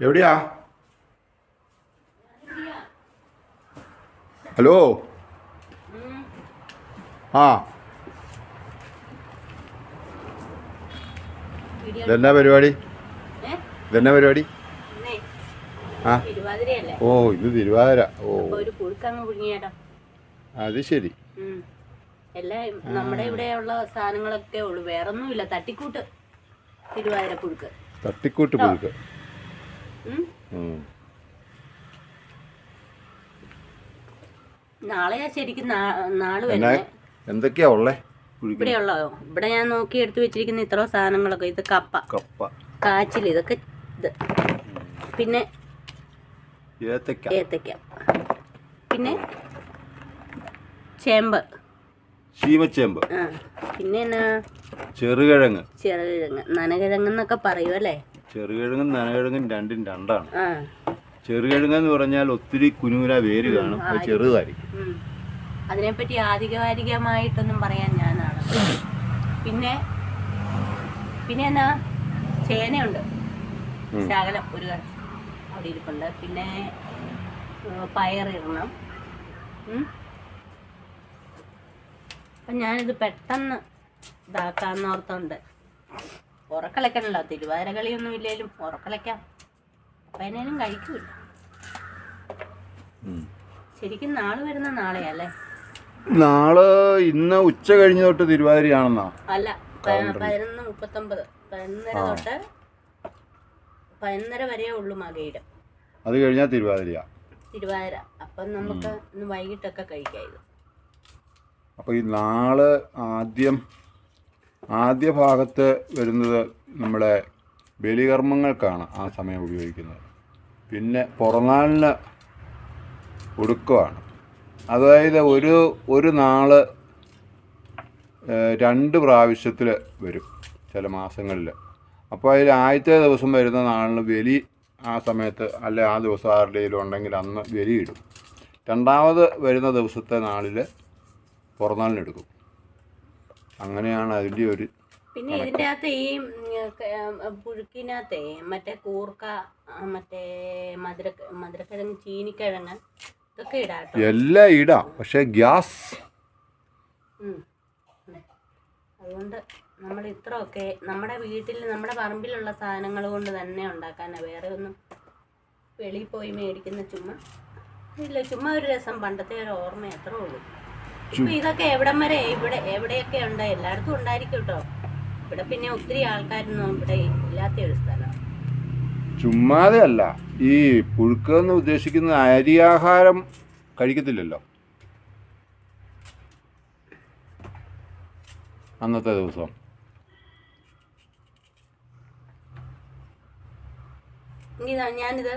എവിടെയാ? ഹലോ? ആ. ഇതെന്നാ പരിപാടി? ഇതെന്നാ പരിപാടി? ആ. ഓ ഇത് തിരുവാതിര. ഓ. അത് ശരി. എല്ലാം നമ്മുടെ ഇവിടെയുള്ള സാധനങ്ങളൊക്കെ ഉള്ളു. വേറൊന്നുമില്ല. തട്ടിക്കൂട്ട്. തിരുവാതിര പുഴുക്ക് തട്ടിക്കൂട്ട് പുഴുക്ക്. ശരിക്കും നാൾ എന്തൊക്കെയാ ഉള്ളേ? ഇവിടെ ഉള്ളോ ഇവിടെ ഞാൻ നോക്കി എടുത്തു വെച്ചിരിക്കുന്ന ഇത്ര സാധനങ്ങളൊക്കെ ഇത് കപ്പ. കപ്പ. കാച്ചിൽ ഇതൊക്കെ ഇത്. പിന്നെ ഏത്തക്ക. പിന്നെ ചേമ്പ്. ശീമച്ചേമ്പ്. പിന്നെ ചെറുകിഴങ്ങ്. ചെറുകിഴങ്ങ്. ചെറുകിഴങ്ങ് നനകിഴങ്ങെന്നൊക്കെ പറയൂ അല്ലേ? ചെറുകിഴങ്ങും നനകിഴങ്ങും രണ്ടും രണ്ടാണ്. ചെറുകിഴങ്ങ് എന്ന് പറഞ്ഞാൽ ഒത്തിരി കുനുകുന വേര് കാണും. അത് ചെറുതായിരിക്കും. അതിനെപ്പറ്റി ആധികാരികമായിട്ടൊന്നും പറയാൻ ഞാനാണ്. പിന്നെ പിന്നെ എന്നാ? ചേനയുണ്ട്. ശകലം ഒരു അവിടെ ഇരിപ്പുണ്ട്. പിന്നെ പയറിടണം. അപ്പം ഞാനിത് പെട്ടെന്ന് ഇതാക്കാന്ന് ഓർത്തുണ്ട്. ഉറക്കളയ്ക്കണല്ലോ തിരുവാതിര കളിയൊന്നും ഇല്ലേലും ഉറക്കളയ്ക്കാം അപ്പം എന്നേലും കഴിക്കൂല. ശരിക്കും നാളെ വരുന്ന നാളെയല്ലേ? നാളെ ഇന്ന് ഉച്ച കഴിഞ്ഞ തൊട്ട് തിരുവാതിരയാണെന്നാ. അല്ല പതിനൊന്ന് മുപ്പത്തൊമ്പത്. പതിനൊന്നര തൊട്ട് പതിനൊന്നര വരെയേ ഉള്ളൂ മകയിടം. അത് കഴിഞ്ഞാൽ തിരുവാതിര തിരുവാതിര. അപ്പം നമുക്ക് ഇന്ന് വൈകിട്ടൊക്കെ കഴിക്കാം ഇത് അപ്പോൾ ഈ നാളെ ആദ്യം ആദ്യ ഭാഗത്ത് വരുന്നത് നമ്മുടെ ബലികർമ്മങ്ങൾക്കാണ് ആ സമയം ഉപയോഗിക്കുന്നത്. പിന്നെ പുറനാളിന് ഒടുക്കമാണ്. അതായത് ഒരു ഒരു നാൾ രണ്ട് പ്രാവശ്യത്തിൽ വരും ചില മാസങ്ങളിൽ അപ്പോൾ അതിൽ ആദ്യത്തെ ദിവസം വരുന്ന നാളിന് ബലി ആ സമയത്ത് അല്ലെ ആ ദിവസം ആരുടെയിലും ഉണ്ടെങ്കിൽ അന്ന് ബലിയിടും. രണ്ടാമത് വരുന്ന ദിവസത്തെ നാളിൽ പുറനാളിനെടുക്കും അങ്ങനെയാണ് അതിന്റെ ഒരു പിന്നെ ഇതിന്റെ അകത്ത് ഈ പുഴുക്കിനകത്തെ മറ്റേ കൂർക്ക മറ്റേ മധുര മധുരക്കിഴങ്ങ് ചീനിക്കിഴങ്ങ് ഇതൊക്കെ ഇടാം എല്ലാം ഇടാം. പക്ഷേ ഗ്യാസ്. അതുകൊണ്ട് നമ്മൾ ഇത്രയൊക്കെ നമ്മുടെ വീട്ടിൽ നമ്മുടെ പറമ്പിലുള്ള സാധനങ്ങൾ കൊണ്ട് തന്നെ ഉണ്ടാക്കാനാണ് വേറെ ഒന്നും വെളിയിൽ പോയി മേടിക്കുന്ന ചുമ്മാ ഇല്ല ചുമ്മാ ഒരു രസം. പണ്ടത്തെ ഒരു ഓർമ്മ അത്രേ ഉള്ളൂ. ഇതൊക്കെ എവിടം വരെ? ഇവിടെ എവിടെയൊക്കെ ഉണ്ട്? എല്ലായിടത്തും ഉണ്ടായിരിക്കും കേട്ടോ. ഇവിടെ പിന്നെ ഒത്തിരി ആൾക്കാരൊന്നും ഇവിടെ ഇല്ലാത്ത ഒരു സ്ഥലമാണ് ചുമ്മാതെ അല്ല. ഈ പുഴുക്ക് എന്ന് ഉദ്ദേശിക്കുന്ന അരിയാഹാരം കഴിക്കത്തില്ലല്ലോ. അന്നത്തെ ദിവസം. ഇനി ഞാനിത്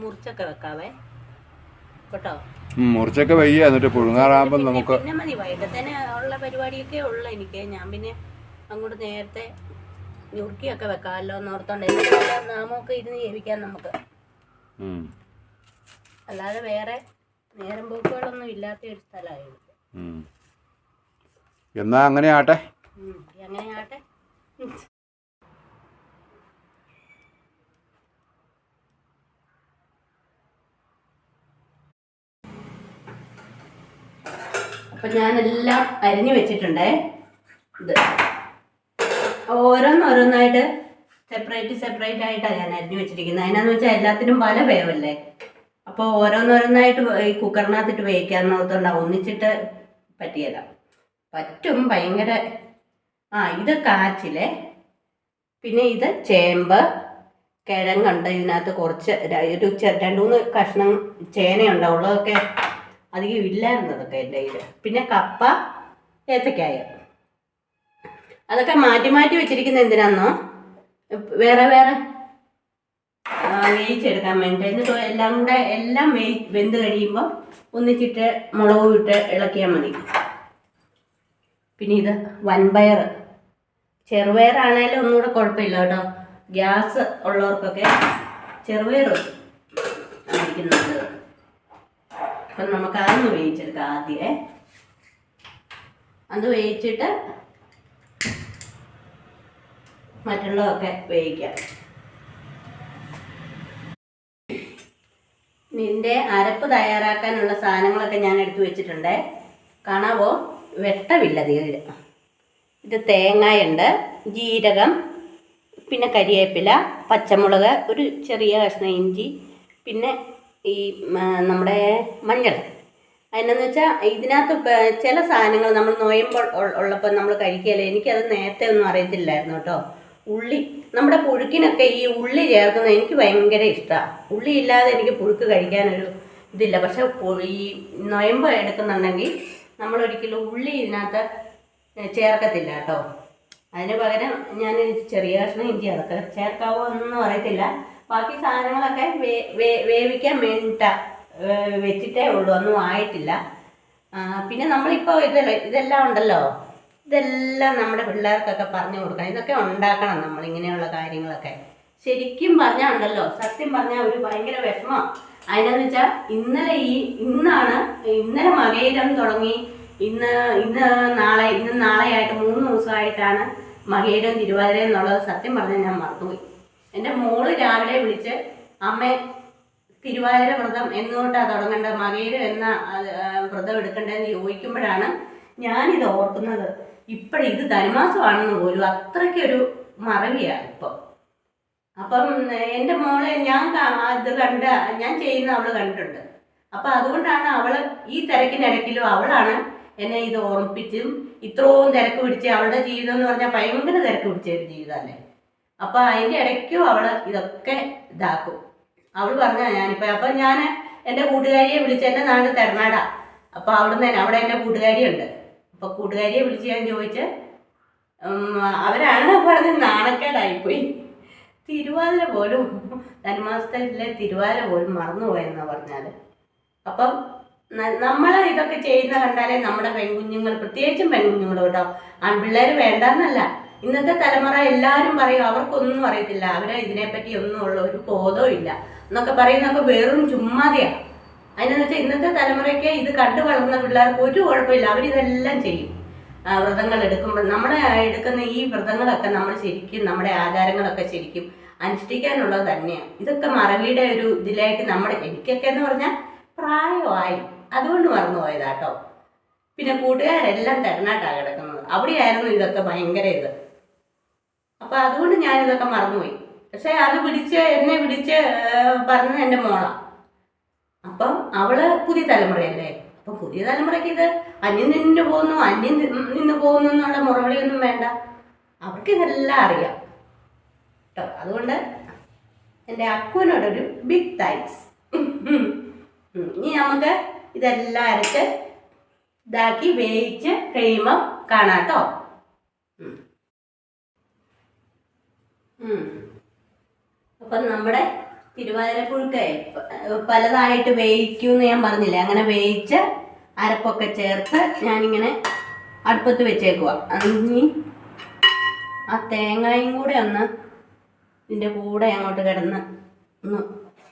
മുറിച്ചൊക്കെ വെക്കാവേ. കേട്ടോ? മുറിച്ചൊക്കെ വയ്യ എന്നിട്ട് പുഴുങ്ങാറാകുമ്പോൾ നമുക്ക് പിന്നെ മതി വൈകിട്ടത്തേന് ഉള്ള പരിപാടിയൊക്കെ ഉള്ളു എനിക്ക്. ഞാൻ പിന്നെ അങ്ങോട്ട് നേരത്തെ ഞുറുക്കിയൊക്കെ വെക്കാമല്ലോ എന്ന് ഓർത്തോണ്ട് നാമൊക്കെ ഇരുന്ന് ജീവിക്കാം നമുക്ക്. അല്ലാതെ വേറെ നേരം പോക്കുകളൊന്നും ഇല്ലാത്ത ഒരു സ്ഥലമായിരുന്നു. എന്നാ അങ്ങനെ ആട്ടെ. അങ്ങനെ ആട്ടെ അപ്പൊ ഞാനെല്ലാം അരിഞ്ഞു വെച്ചിട്ടുണ്ടേ. ഇത്. ഓരോന്നോരോന്നായിട്ട് സെപ്പറേറ്റ് സെപ്പറേറ്റ് ആയിട്ടാണ് ഞാൻ അരിഞ്ഞു വെച്ചിരിക്കുന്നത്. അതിനാന്ന് വെച്ചാൽ എല്ലാത്തിനും പല വേവല്ലേ? അപ്പോൾ ഓരോന്നോരോന്നായിട്ട് ഈ കുക്കറിനകത്തിട്ട് വേവിക്കാന്ന് ഓർത്തോണ്ടാ ഒന്നിച്ചിട്ട് പറ്റിയല്ല പറ്റും ഭയങ്കര. ആ ഇത് കാച്ചിൽ. പിന്നെ ഇത് ചേമ്പ് കിഴങ്ങുണ്ട് ഇതിനകത്ത് കുറച്ച്. ഒരു രണ്ട് മൂന്ന് കഷ്ണം ചേനയുണ്ട്. ഉള്ളതൊക്കെ അധികം ഇല്ലായിരുന്നു അതൊക്കെ എന്റെ കയ്യിൽ പിന്നെ കപ്പ ഏത്തക്കായ. അതൊക്കെ മാറ്റി മാറ്റി വെച്ചിരിക്കുന്ന എന്തിനാന്നോ? വേറെ വേറെ. വേയിച്ചെടുക്കാൻ വേണ്ടി എന്നിട്ട് എല്ലാം കൂടെ എല്ലാം വേ വെന്ത് കഴിയുമ്പോൾ ഒന്നിച്ചിട്ട് മുളകും ഇട്ട് ഇളക്കിയാൽ മതി. പിന്നെ ഇത് വൻപയർ ചെറുപയറാണേലും ഒന്നുകൂടെ കുഴപ്പമില്ല കേട്ടോ. ഗ്യാസ് ഉള്ളവർക്കൊക്കെ ചെറുപയർ നല്ലത് അപ്പം നമുക്ക് അതൊന്ന് വേവിച്ചെടുക്കാം ആദ്യമേ അത് വേവിച്ചിട്ട് മറ്റുള്ളതൊക്കെ വേവിക്കാം. നിന്റെ അരപ്പ് തയ്യാറാക്കാനുള്ള സാധനങ്ങളൊക്കെ ഞാൻ എടുത്തു വെച്ചിട്ടുണ്ട്. കാണാവോ? വെട്ടമില്ല തീരെ. ഇത് തേങ്ങയുണ്ട് ജീരകം പിന്നെ കരിയേപ്പില പച്ചമുളക് ഒരു ചെറിയ കഷ്ണം ഇഞ്ചി പിന്നെ ഈ നമ്മുടെ മഞ്ഞൾ. അതിനെന്ന് വെച്ചാൽ ഇതിനകത്ത് ചില സാധനങ്ങൾ നമ്മൾ നോയമ്പോൾ ഉള്ളപ്പോൾ നമ്മൾ കഴിക്കുകയല്ലേ? എനിക്കത് നേരത്തെ ഒന്നും അറിയത്തില്ലായിരുന്നു കേട്ടോ. ഉള്ളി നമ്മുടെ പുഴുക്കിനൊക്കെ ഈ ഉള്ളി ചേർക്കുന്നത് എനിക്ക് ഭയങ്കര ഇഷ്ടമാണ് ഉള്ളി ഇല്ലാതെ എനിക്ക് പുഴുക്ക് കഴിക്കാനൊരു ഇതില്ല. പക്ഷെ ഈ നൊയമ്പ് എടുക്കുന്നുണ്ടെങ്കിൽ നമ്മൾ ഒരിക്കലും ഉള്ളി ഇതിനകത്ത് ചേർക്കത്തില്ല കേട്ടോ. അതിന് പകരം ഞാൻ ചെറിയ കഷ്ണം ഇഞ്ചി അതൊക്കെ ചേർക്കാവോ എന്നൊന്നും അറിയത്തില്ല. ബാക്കി സാധനങ്ങളൊക്കെ വേവിക്കാൻ വേണ്ടിട്ട വെച്ചിട്ടേ ഉള്ളൂ. ഒന്നും ആയിട്ടില്ല. പിന്നെ നമ്മളിപ്പോൾ ഇതല്ല ഇതെല്ലാം ഉണ്ടല്ലോ? ഇതെല്ലാം നമ്മുടെ പിള്ളേർക്കൊക്കെ പറഞ്ഞു കൊടുക്കണം. ഇതൊക്കെ ഉണ്ടാക്കണം നമ്മൾ ഇങ്ങനെയുള്ള കാര്യങ്ങളൊക്കെ. ശരിക്കും പറഞ്ഞാൽ ഉണ്ടല്ലോ സത്യം പറഞ്ഞാൽ ഒരു ഭയങ്കര വിഷമം. അതിനെന്ന് വെച്ചാൽ ഇന്നലെ ഈ ഇന്നാണ് ഇന്നലെ മകയിരം തുടങ്ങി. ഇന്ന് ഇന്ന് നാളെ ഇന്ന് നാളെയായിട്ട് മൂന്ന് ദിവസമായിട്ടാണ് മകയിരം തിരുവാതിര എന്നുള്ളത് സത്യം പറഞ്ഞാൽ ഞാൻ മറന്നുപോയി. എന്റെ മോൾ രാവിലെ വിളിച്ച് അമ്മ തിരുവാതിര വ്രതം എന്നുകൊണ്ടാണ് തുടങ്ങേണ്ടത്? മകയിൽ എന്ന വ്രതം എടുക്കേണ്ടതെന്ന് ചോദിക്കുമ്പോഴാണ് ഞാനിത് ഓർക്കുന്നത്. ഇപ്പോഴും ഇത് ധനുമാസമാണെന്ന് പോലും അത്രയ്ക്കൊരു മറവിയാണ് ഇപ്പം. അപ്പം എന്റെ മോളെ ഞാൻ അത് കണ്ട ഞാൻ ചെയ്യുന്ന അവൾ കണ്ടിട്ടുണ്ട്. അപ്പം അതുകൊണ്ടാണ് അവൾ ഈ തിരക്കിനിടയ്ക്കിലും അവളാണ് എന്നെ ഇത് ഓർമ്മിപ്പിച്ചും ഇത്രയും തിരക്ക് പിടിച്ച് അവളുടെ ജീവിതം എന്ന് പറഞ്ഞാൽ ഭയങ്കര തിരക്ക് പിടിച്ച ഒരു ജീവിതമല്ലേ? അപ്പം അതിന്റെ ഇടയ്ക്കും അവൾ ഇതൊക്കെ ഇതാക്കും. അവൾ പറഞ്ഞ ഞാനിപ്പോൾ അപ്പം ഞാൻ എന്റെ കൂട്ടുകാരിയെ വിളിച്ച് എന്റെ നാട് തെരനാടാ അപ്പോൾ അവിടുന്ന് തന്നെ അവിടെ എന്റെ കൂട്ടുകാരിയുണ്ട്. അപ്പോൾ കൂട്ടുകാരിയെ വിളിച്ച് ഞാൻ ചോദിച്ച് അവരാണ് പറഞ്ഞത് നാണക്കേടായിപ്പോയി. തിരുവാതിര പോലും ധനുമാസത്തിലെ തിരുവാതിര പോലും മറന്നുപോയെന്നാ പറഞ്ഞാൽ അപ്പം നമ്മൾ ഇതൊക്കെ ചെയ്യുന്ന കണ്ടാലേ നമ്മുടെ പെൺകുഞ്ഞുങ്ങൾ പ്രത്യേകിച്ചും പെൺകുഞ്ഞുങ്ങൾ കേട്ടോ ആൺപിള്ളേർ വേണ്ടെന്നല്ല. ഇന്നത്തെ തലമുറ എല്ലാവരും പറയും അവർക്കൊന്നും അറിയത്തില്ല. അവരെ ഇതിനെപ്പറ്റി ഒന്നും ഉള്ള ഒരു ബോധവും ഇല്ല. എന്നൊക്കെ പറയുന്നൊക്കെ വെറും ചുമ്മാതെയാണ് അതിനെന്ന് വെച്ചാൽ ഇന്നത്തെ തലമുറയ്ക്ക് ഇത് കണ്ടു വളർന്ന പിള്ളേർക്ക് ഒരു കുഴപ്പമില്ല. അവരിതെല്ലാം ചെയ്യും. വ്രതങ്ങൾ എടുക്കുമ്പോൾ നമ്മൾ എടുക്കുന്ന ഈ വ്രതങ്ങളൊക്കെ നമ്മൾ ശരിക്കും നമ്മുടെ ആചാരങ്ങളൊക്കെ ശരിക്കും അനുഷ്ഠിക്കാനുള്ളത് തന്നെയാണ് ഇതൊക്കെ മറവിയുടെ ഒരു ഇതിലേക്ക് നമ്മുടെ എനിക്കൊക്കെ എന്ന് പറഞ്ഞാൽ പ്രായമായി. അതുകൊണ്ട് മറന്നു കേട്ടോ പിന്നെ കൂട്ടുകാരെല്ലാം തെരനാട്ടാണ് കിടക്കുന്നത്. അവിടെയായിരുന്നു ഇതൊക്കെ ഭയങ്കര ഇത്. അപ്പൊ അതുകൊണ്ട് ഞാനിതൊക്കെ മറന്നുപോയി. പക്ഷെ അത് പിടിച്ച് എന്നെ പിടിച്ച് പറഞ്ഞത് എന്റെ മോളാ. അപ്പം അവൾ പുതിയ തലമുറയല്ലേ? അപ്പൊ പുതിയ തലമുറയ്ക്ക് ഇത് അന്യം നിന്ന് പോകുന്നു അന്യം നിന്ന് പോകുന്നു എന്നുള്ള മുറവിളിയൊന്നും വേണ്ട. അവർക്ക് ഇതെല്ലാം അറിയാം. കേട്ടോ അതുകൊണ്ട് എന്റെ അക്കുവിനോടൊരു ബിഗ് താങ്ക്സ് ഇനി നമുക്ക് ഇതെല്ലാം അരച്ച് ഇതാക്കി വേവിച്ച് കഴിയുമ്പോൾ കാണാട്ടോ. കേട്ടോ അപ്പം നമ്മുടെ തിരുവാതിരപ്പുഴുക്കെ പലതായിട്ട് വേവിക്കൂന്ന് ഞാൻ പറഞ്ഞില്ലേ? അങ്ങനെ വേവിച്ച് അരപ്പൊക്കെ ചേർത്ത് ഞാനിങ്ങനെ അടുപ്പത്ത് വെച്ചേക്കുക അതിനി ആ തേങ്ങയും കൂടെ ഒന്ന് ഇതിന്റെ കൂടെ അങ്ങോട്ട് കിടന്ന് ഒന്ന്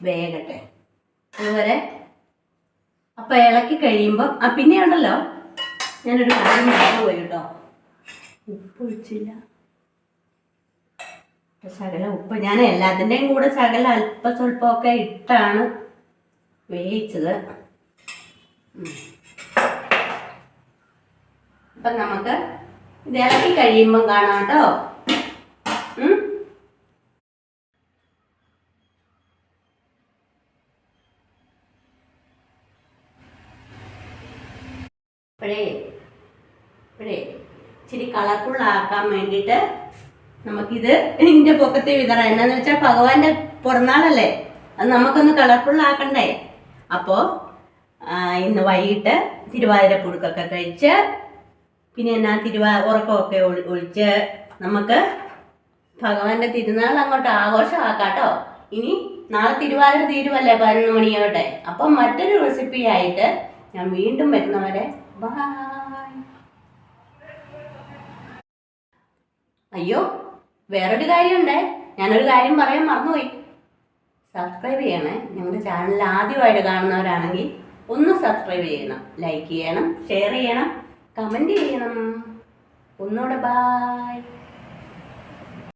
വേകട്ടെ. അതുവരെ അപ്പം ഇളക്കി കഴിയുമ്പോൾ ആ പിന്നെ ഉണ്ടല്ലോ ഞാനൊരു കാര്യം പോയി കേട്ടോ ഉപ്പ് ഒഴിച്ചില്ല. ശകല ഉപ്പ് ഞാൻ എല്ലാത്തിന്റെയും കൂടെ ശകല അല്പ സ്വല്പമൊക്കെ ഇട്ടാണ് വേവിച്ചത്. അപ്പം നമുക്ക് ഇത് ഇളക്കി കഴിയുമ്പം കാണാം കേട്ടോ. ഇപ്പോഴേ ഇപ്പോഴേ ഇച്ചിരി കളർഫുൾ ആക്കാൻ വേണ്ടിയിട്ട് നമുക്കിത് ഇതിന്റെ പൊക്കത്തെ വിതറാം. എന്നാന്ന് വെച്ചാൽ ഭഗവാന്റെ പിറന്നാളല്ലേ? അത് നമുക്കൊന്ന് കളർഫുൾ ആക്കണ്ടേ? അപ്പോൾ ഇന്ന് വൈകിട്ട് തിരുവാതിര പുഴുക്കൊക്കെ കഴിച്ച് പിന്നെ എന്നാ തിരുവാ ഉറക്കമൊക്കെ ഒഴി- ഒഴിച്ച് നമുക്ക് ഭഗവാന്റെ തിരുനാൾ അങ്ങോട്ട് ആഘോഷമാക്കാട്ടോ. ഇനി നാളെ തിരുവാതിര തീരുവല്ലേ പതിനൊന്ന് മണിയോടെ അപ്പം മറ്റൊരു റെസിപ്പി ആയിട്ട് ഞാൻ വീണ്ടും വരുന്നവരെ അയ്യോ വേറൊരു കാര്യമുണ്ടേ. ഞാനൊരു കാര്യം പറയാൻ മറന്നുപോയി. സബ്സ്ക്രൈബ് ചെയ്യണേ. ഞങ്ങളുടെ ചാനൽ ആദ്യമായിട്ട് കാണുന്നവരാണെങ്കിൽ ഒന്ന് സബ്സ്ക്രൈബ് ചെയ്യണം. ലൈക്ക് ചെയ്യണം ഷെയർ ചെയ്യണം കമന്റ് ചെയ്യണം. ഒന്നുകൂടെ ബായ്